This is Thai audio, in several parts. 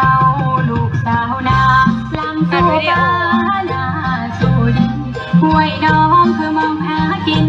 เฮาลูกสาวนาหลังตัวบ้านาสุดห้วยน้องคือมองหากิน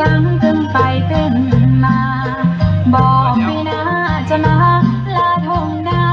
ดังขึ้นไปเป็นมา บอกไม่น่าจะมาลาทงไา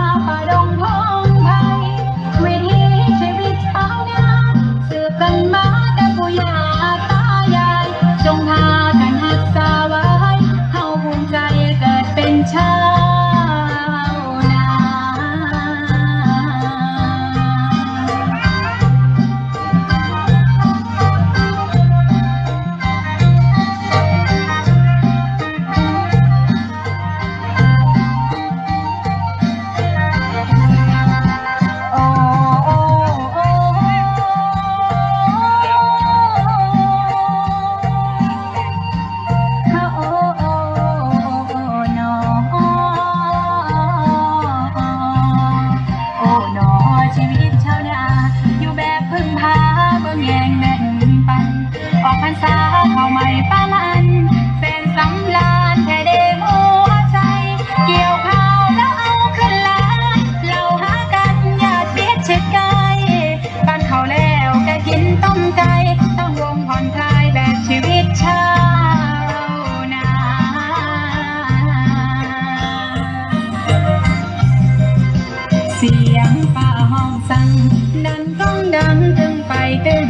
ดันต้องดังตึงไปตึง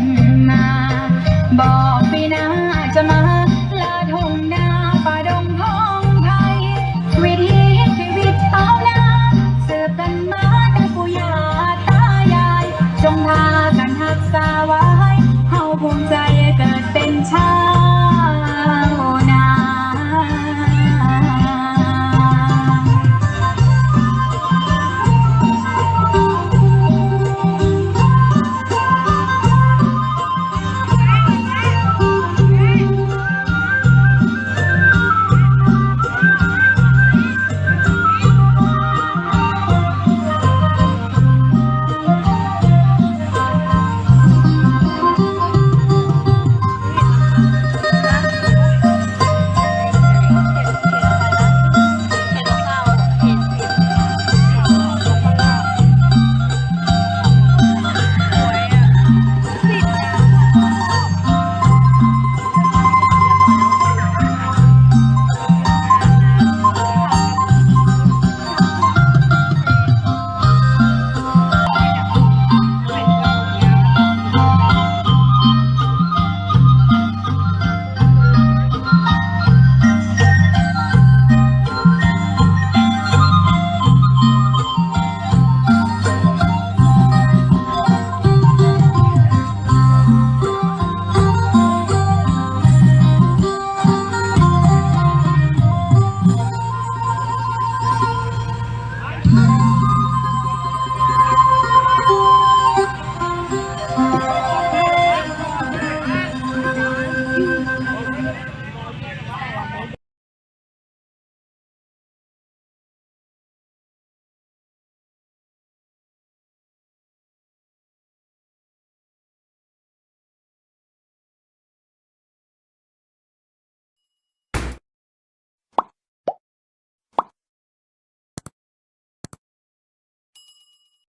มาบอก